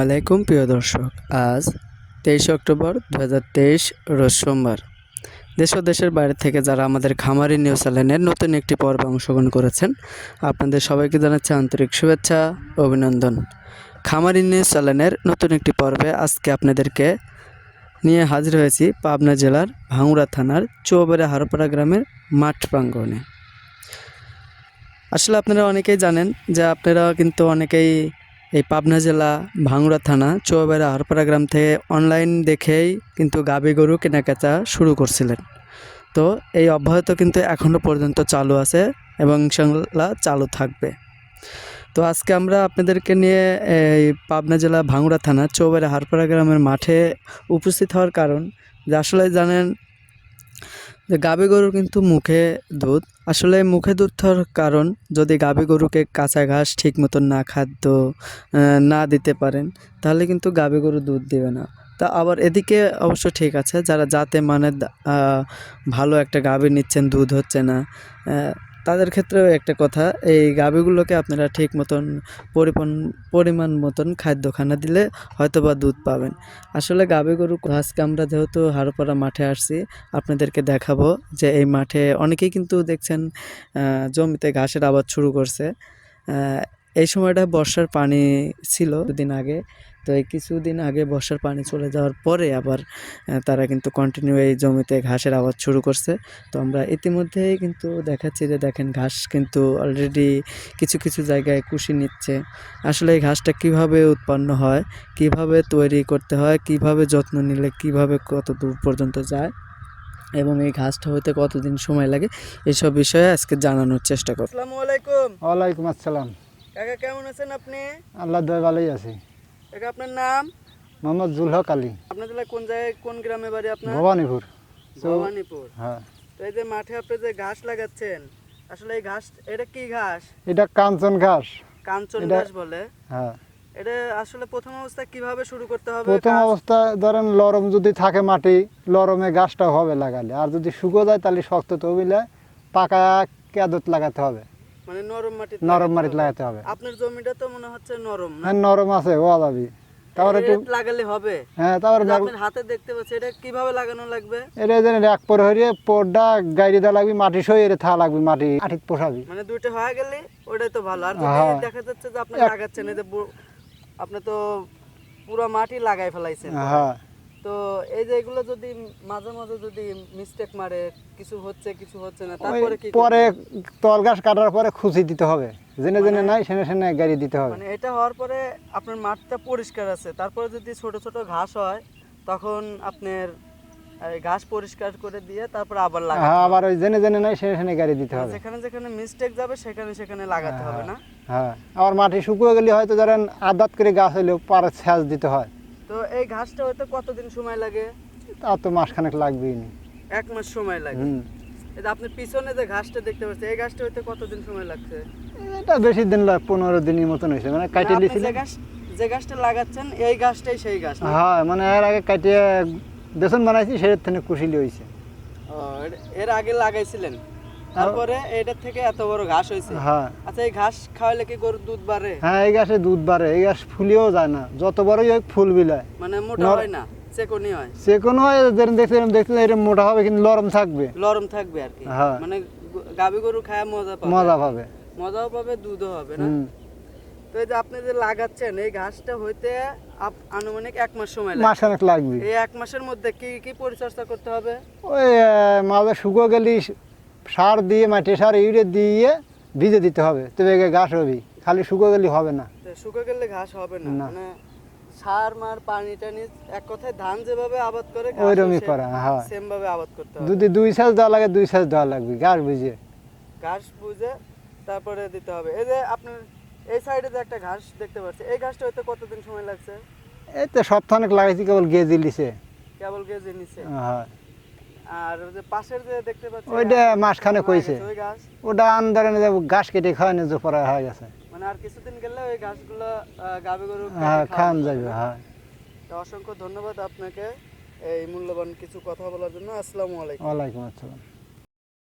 আলাইকুম, প্রিয় দর্শক। আজ তেইশে অক্টোবর দু হাজার তেইশ রোজ সোমবার। দেশ ও দেশের বাইরে থেকে যারা আমাদের খামারি নিউজ চ্যানেলের নতুন একটি পর্বে অংশগ্রহণ করেছেন, আপনাদের সবাইকে জানাচ্ছি আন্তরিক শুভেচ্ছা, অভিনন্দন। খামারি নিউজ চ্যানেলের নতুন একটি পর্বে আজকে আপনাদেরকে নিয়ে হাজির হয়েছি পাবনা জেলার ভাঙুড়া থানার চৌবাড়া হারপাড়া গ্রামের মাঠ প্রাঙ্গণে। আসলে আপনারা অনেকেই জানেন যে আপনারা কিন্তু অনেকেই এই পাবনা জেলা ভাঙুড়া থানা চৌবাড়া হারপাড়া গ্রাম থেকে অনলাইন দেখেই কিন্তু গাভী গরু কেনাকাটা শুরু করছিলেন। তো এই অব্যাহত কিন্তু এখনও পর্যন্ত চালু আছে এবং ইনশাল্লাহ চালু থাকবে। তো আজকে আমরা আপনাদেরকে নিয়ে এই পাবনা জেলা ভাঙুড়া থানা চৌবাড়া হারপাড়া গ্রামের মাঠে উপস্থিত হওয়ার কারণ, যে আসলে জানেন যে গাভী গরুর কিন্তু মুখে দুধ। আসলে মুখে দুধ থার কারণ যদি গাভী গরুকে কাঁচা ঘাস ঠিক মতন না খাদ্য না দিতে পারেন তাহলে কিন্তু গাভী গরু দুধ দেবে না। তা আবার এদিকে অবশ্য ঠিক আছে, যারা যাতে মানে ভালো একটা গাভী নিচ্ছেন, দুধ হচ্ছে না তাদের ক্ষেত্রেও একটা কথা, এই গাভীগুলোকে আপনারা ঠিক মতন পরিপণ পরিমাণ মতন খাদ্য খানা দিলে হয়তো বা দুধ পাবেন। আসলে গাভী গরু আজকে আমরা যেহেতু হাড়পাড়া মাঠে আসছি, আপনাদেরকে দেখাবো যে এই মাঠে অনেকেই কিন্তু দেখছেন জমিতে ঘাসের আবাদ শুরু করছে। এই সময়টা বর্ষার পানি ছিল দুদিন আগে। তো এই কিছুদিন আগে বর্ষার পানি চলে যাওয়ার পরে আবার তারা কিন্তু কন্টিনিউ এই জমিতে ঘাসের আবাদ শুরু করছে। তো আমরা ইতিমধ্যেই কিন্তু দেখাচ্ছি যে দেখেন ঘাস কিন্তু অলরেডি কিছু কিছু জায়গায় কুশি নিচ্ছে। আসলে এই ঘাসটা কীভাবে উৎপন্ন হয় কীভাবে তৈরি করতে হয় কীভাবে যত্ন নিলে কীভাবে কত দূর পর্যন্ত যায় এবং এই ঘাসটা হতে কতদিন সময় লাগে এসব বিষয়ে আজকে জানানোর চেষ্টা করব। আসসালামু আলাইকুম। ওয়ালাইকুম আসসালাম। কাকা কেমন আছেন আপনি? আল্লাহ দয় ভালোই আছি। কাকা আপনার নাম? মোহাম্মদ জুলহক আলী। আপনার জেলায় কোন জায়গায় কোন গ্রামে বাড়ি আপনার? ভবানীপুর। ভবানীপুর। হ্যাঁ। তো এই যে মাঠে আপনি যে ঘাস লাগাচ্ছেন আসলে এই ঘাস এটা কি ঘাস? এটা কাঞ্চন ঘাস। কাঞ্চন ঘাস বলে? হ্যাঁ। এটা আসলে প্রথম অবস্থায় কীভাবে শুরু করতে হবে প্রথম ঘাস? অবস্থায় ধরেন লরম যদি থাকে মাটি লরমে গাছটা হবে লাগালে। আর যদি শুকো যায় তাহলে শক্ত তবিলে পাকা কেদত লাগাতে হবে। মানে নরম মাটি নরম মাটিতে লাগাতে হবে। আপনার জমিটা তো মনে হচ্ছে নরম হ্যাঁ নরম আছে ও যাবি তারপর একটু লাগালে হবে? হ্যাঁ তারপর আপনার হাতে দেখতে পাচ্ছি এটা কীভাবে লাগানো লাগবে? এটা যেন এক পর হরিয়ে পরটা গাড়ি দেওয়া লাগবে মাটি সই এর থা লাগবে মাটি আঠিত পোষাবি। মানে দুইটা হয়ে গেলে ওটাই তো ভালো। আর যদি হ্যাঁ। দেখা যাচ্ছে যে আপনি লাগাচ্ছেন এই যে আপনি তো পুরো মাটি লাগাই ফেলাইছেন। হ্যাঁ। তো এই যে এগুলো যদি মাঝে মাঝে যদি মিস্টেক মারে কিছু হচ্ছে কিছু হচ্ছে না তারপরে কি পরে তল গাছ কাটার পরে খুশি দিতে হবে। জেনে জেনে নাই সেনে সেনে গাড়ি দিতে হবে। মানে এটা হওয়ার পরে আপনার মাঠটা পরিষ্কার আছে। তারপরে যদি ছোট ছোট ঘাস হয় তখন আপনার ঘাস পরিষ্কার করে দিয়ে তারপর আবার লাগাতে হ্যাঁ আবার ওই জেনে জেনে নাই সেনে গাড়ি দিতে মানে হবে। যেখানে যেখানে মিস্টেক যাবে সেখানে সেখানে লাগাতে হবে না? হ্যাঁ। আবার মাটি শুকিয়ে গেলে হয়তো ধরেন আদাত করে গাছ হইলেও পারে সেচ দিতে হয়। তো এই ঘাসটা হতে কতদিন সময় লাগে? তা তো মাসখানেক লাগবেই নি। এক মাস সময় লাগে। হুম। যে আপনি পিছনে যে ঘাসটা দেখতে পাচ্ছেন এই ঘাসটা হইতে কতদিন সময় লাগছে? এটা বেশি দিন লাগে পনেরো দিনের মতন হয়েছে। মানে কাটিয়ে আপনি দিয়েছিলেন যে ঘাস যে গাছটা লাগাচ্ছেন এই গাছটাই সেই গাছ হ্যাঁ মানে এর আগে কাটিয়ে বেসন বানাইছি সেটার থেকে কুশিলি হয়েছে। এর আগে লাগাইছিলেন? তারপরে এটার থেকে এত বড় ঘাস হয়েছে। হ্যাঁ। আচ্ছা এই ঘাস খাওয়ালে কি গরুর দুধ বাড়ে? হ্যাঁ এই গাছে দুধ বাড়ে এই গাছ ফুলিও যায় না। যত বড়ই হোক ফুল বিলায়। মানে মোটা হয় না? চেকনি হয়? সে কোনো হয় যেরকম দেখছিলাম দেখছিলাম এটা মোটা হবে কিন্তু নরম থাকবে। লরম থাকবে আর কি। হ্যাঁ। মানে গ- গাভী গরু খায় মজা পাবে। মজা পাবে। মজাও পাবে দুধও হবে না? তো এই যে আপনি যে লাগাচ্ছেন এই ঘাসটা হইতে আনুমানিক এক মাস সময় লাগে। মাসখানেক লাগবে। এই এক মাসের মধ্যে কি কি পরিচর্যা করতে হবে? ওই মাঝে শুকো গেলি সার দিয়ে মাটি সার ইউরিয়া দিয়ে ভিজে দিতে হবে। তবে এগে গাছ হবে খালি শুকো গেলে হবে না। শুকো গেলে ঘাস হবে না। মানে সার মার পানি টানি এক কথায় ধান যেভাবে আবাদ করে ওইরকমই করা, হ্যাঁ। সেম ভাবে আবাদ করতে হবে। যদি দুই সাজ দেওয়া লাগে দুই সাজ দেওয়া লাগবে গাছ বুঝে। ঘাস বুঝে তারপরে দিতে হবে। এই যে আপনার এই সাইডে যে একটা ঘাস দেখতে পাচ্ছি এই ঘাসটা হয়তো কতদিন সময় লাগছে? এই তো সপ্তাহখানেক লাগাইছি কেবল গিয়ে নিছে। কেবল গেজে নিছে? হ্যাঁ। আর যে পাশের যে দেখতে পাচ্ছি ওইটা গেছে ওই গাছ। ওটা আন্দারে ঘাস কেটে জোপরা হয়ে গেছে। মানে আর কিছুদিন গেলে ওই ঘাসগুলো গরু হ্যাঁ যাবে হ্যাঁ। তো অসংখ্য ধন্যবাদ আপনাকে এই মূল্যবান কিছু কথা বলার জন্য। আসসালামু আলাইকুম। ওয়ালাইকুম আসসালাম।